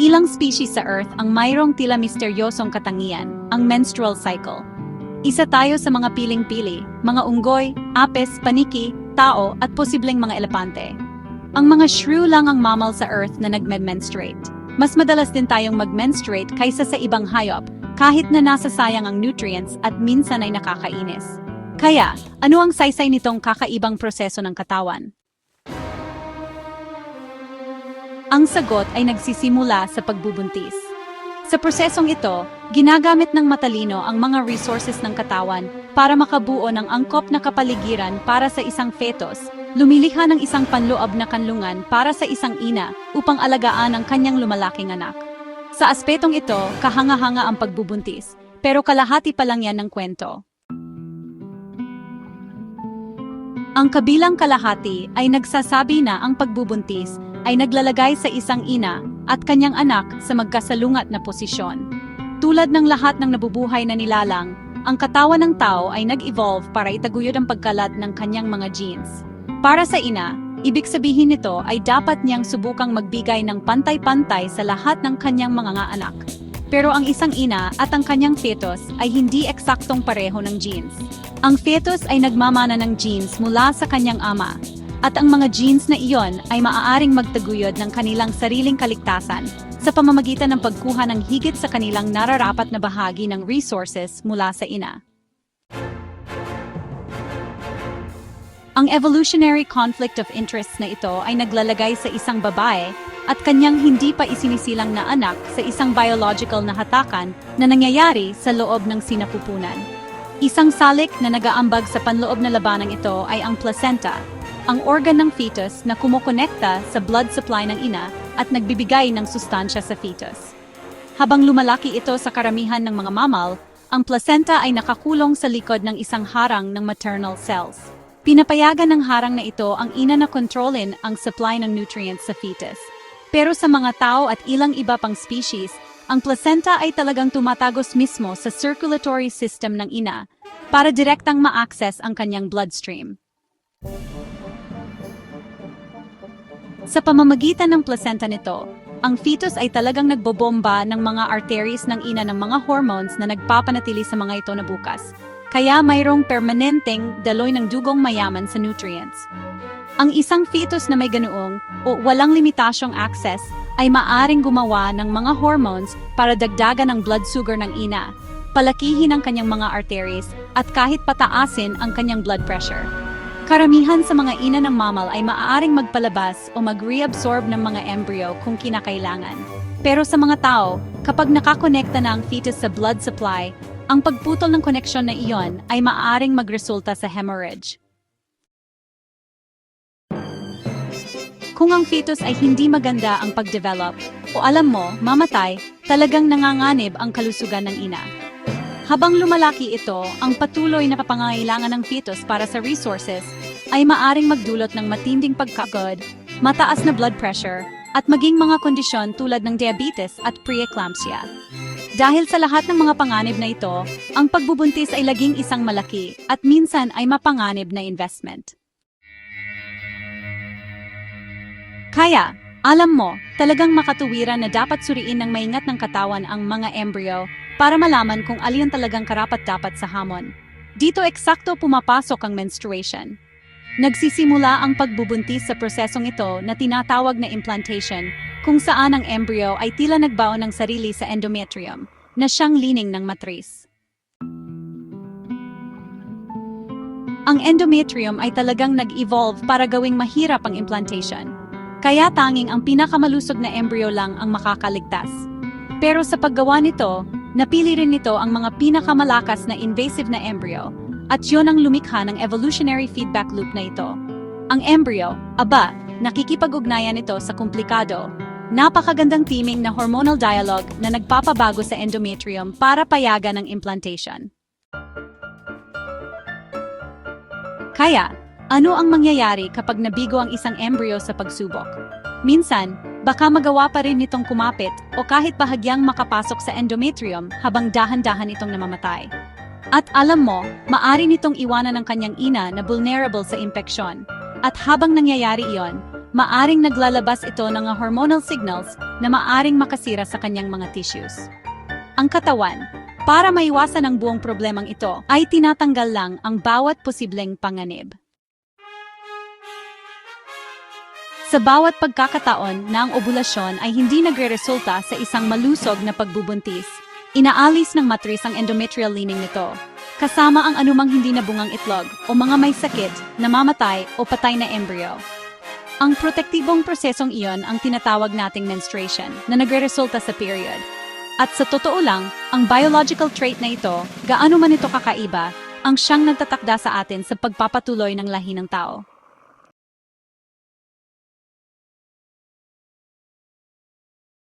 Ilang species sa Earth ang mayroong tila misteryosong katangian, ang menstrual cycle. Isa tayo sa mga piling-pili, mga unggoy, apes, paniki, tao at posibleng mga elepante. Ang mga shrew lang ang mammal sa Earth na nagme-menstruate. Mas madalas din tayong mag-menstruate kaysa sa ibang hayop, kahit na nasasayang ang nutrients at minsan ay nakakainis. Kaya, ano ang saysay nitong kakaibang proseso ng katawan? Ang sagot ay nagsisimula sa pagbubuntis. Sa prosesong ito, ginagamit ng matalino ang mga resources ng katawan para makabuo ng angkop na kapaligiran para sa isang fetus, lumilikha ng isang panloob na kanlungan para sa isang ina upang alagaan ang kanyang lumalaking anak. Sa aspetong ito, kahanga-hanga ang pagbubuntis, pero kalahati pa lang yan ng kwento. Ang kabilang kalahati ay nagsasabi na ang pagbubuntis ay naglalagay sa isang ina at kanyang anak sa magkasalungat na posisyon. Tulad ng lahat ng nabubuhay na nilalang, ang katawan ng tao ay nag-evolve para itaguyod ang pagkalat ng kanyang mga genes. Para sa ina, ibig sabihin nito ay dapat niyang subukang magbigay ng pantay-pantay sa lahat ng kanyang mga anak. Pero ang isang ina at ang kanyang fetus ay hindi eksaktong pareho ng genes. Ang fetus ay nagmamana ng genes mula sa kanyang ama, at ang mga genes na iyon ay maaaring magtaguyod ng kanilang sariling kaligtasan sa pamamagitan ng pagkuha ng higit sa kanilang nararapat na bahagi ng resources mula sa ina. Ang evolutionary conflict of interest na ito ay naglalagay sa isang babae at kanyang hindi pa isinisilang na anak sa isang biological na hatakan na nangyayari sa loob ng sinapupunan. Isang salik na nagaambag sa panloob na labanang ito ay ang placenta, ang organ ng fetus na kumokonekta sa blood supply ng ina at nagbibigay ng sustansya sa fetus. Habang lumalaki ito sa karamihan ng mga mammal, ang placenta ay nakakulong sa likod ng isang harang ng maternal cells. Pinapayagan ng harang na ito ang ina na kontrolin ang supply ng nutrients sa fetus. Pero sa mga tao at ilang iba pang species, ang placenta ay talagang tumatagos mismo sa circulatory system ng ina para direktang ma-access ang kanyang bloodstream. Sa pamamagitan ng placenta nito, ang fetus ay talagang nagbobomba ng mga arteries ng ina ng mga hormones na nagpapanatili sa mga ito na bukas. Kaya mayroong permanenteng daloy ng dugong mayaman sa nutrients. Ang isang fetus na may ganoong o walang limitasyong access ay maaring gumawa ng mga hormones para dagdagan ang blood sugar ng ina, palakihin ang kanyang mga arteries, at kahit pataasin ang kanyang blood pressure. Karamihan sa mga ina ng mamal ay maaaring magpalabas o mag-reabsorb ng mga embryo kung kinakailangan. Pero sa mga tao, kapag nakakonekta na ang fetus sa blood supply, ang pagputol ng koneksyon na iyon ay maaaring magresulta sa hemorrhage. Kung ang fetus ay hindi maganda ang pagdevelop, o alam mo, mamatay, talagang nanganganib ang kalusugan ng ina. Habang lumalaki ito, ang patuloy na papangailangan ng fetus para sa resources ay maaring magdulot ng matinding pagkagod, mataas na blood pressure, at maging mga kondisyon tulad ng diabetes at preeclampsia. Dahil sa lahat ng mga panganib na ito, ang pagbubuntis ay laging isang malaki at minsan ay mapanganib na investment. Kaya, alam mo, talagang makatuwiran na dapat suriin ng maingat ng katawan ang mga embryo para malaman kung alin talagang karapat-dapat sa hamon. Dito eksakto pumapasok ang menstruation. Nagsisimula ang pagbubuntis sa prosesong ito na tinatawag na implantation, kung saan ang embryo ay tila nagbaon ng sarili sa endometrium, na siyang lining ng matris. Ang endometrium ay talagang nag-evolve para gawing mahirap ang implantation. Kaya tanging ang pinakamalusog na embryo lang ang makakaligtas. Pero sa paggawa nito, napili rin nito ang mga pinakamalakas na invasive na embryo, at yun ang lumikha ng evolutionary feedback loop na ito. Ang embryo, aba, nakikipag-ugnayan ito sa komplikado. Napakagandang teaming na hormonal dialogue na nagpapabago sa endometrium para payagan ang implantation. Kaya, ano ang mangyayari kapag nabigo ang isang embryo sa pagsubok? Minsan, baka magawa pa rin nitong kumapit o kahit bahagyang makapasok sa endometrium habang dahan-dahan itong namamatay. At alam mo, maari nitong iwanan ng kanyang ina na vulnerable sa impeksyon. At habang nangyayari iyon, maaring naglalabas ito ng hormonal signals na maaring makasira sa kanyang mga tissues. Ang katawan, para maiwasan ang buong problemang ito, ay tinatanggal lang ang bawat posibleng panganib. Sa bawat pagkakataon na ang ovulasyon ay hindi nagre-resulta sa isang malusog na pagbubuntis, inaalis ng matris ang endometrial lining nito, kasama ang anumang hindi nabungang itlog o mga may sakit, namamatay o patay na embryo. Ang protektibong prosesong iyon ang tinatawag nating menstruation na nagre-resulta sa period. At sa totoo lang, ang biological trait na ito, gaano man ito kakaiba, ang siyang nagtatakda sa atin sa pagpapatuloy ng lahi ng tao.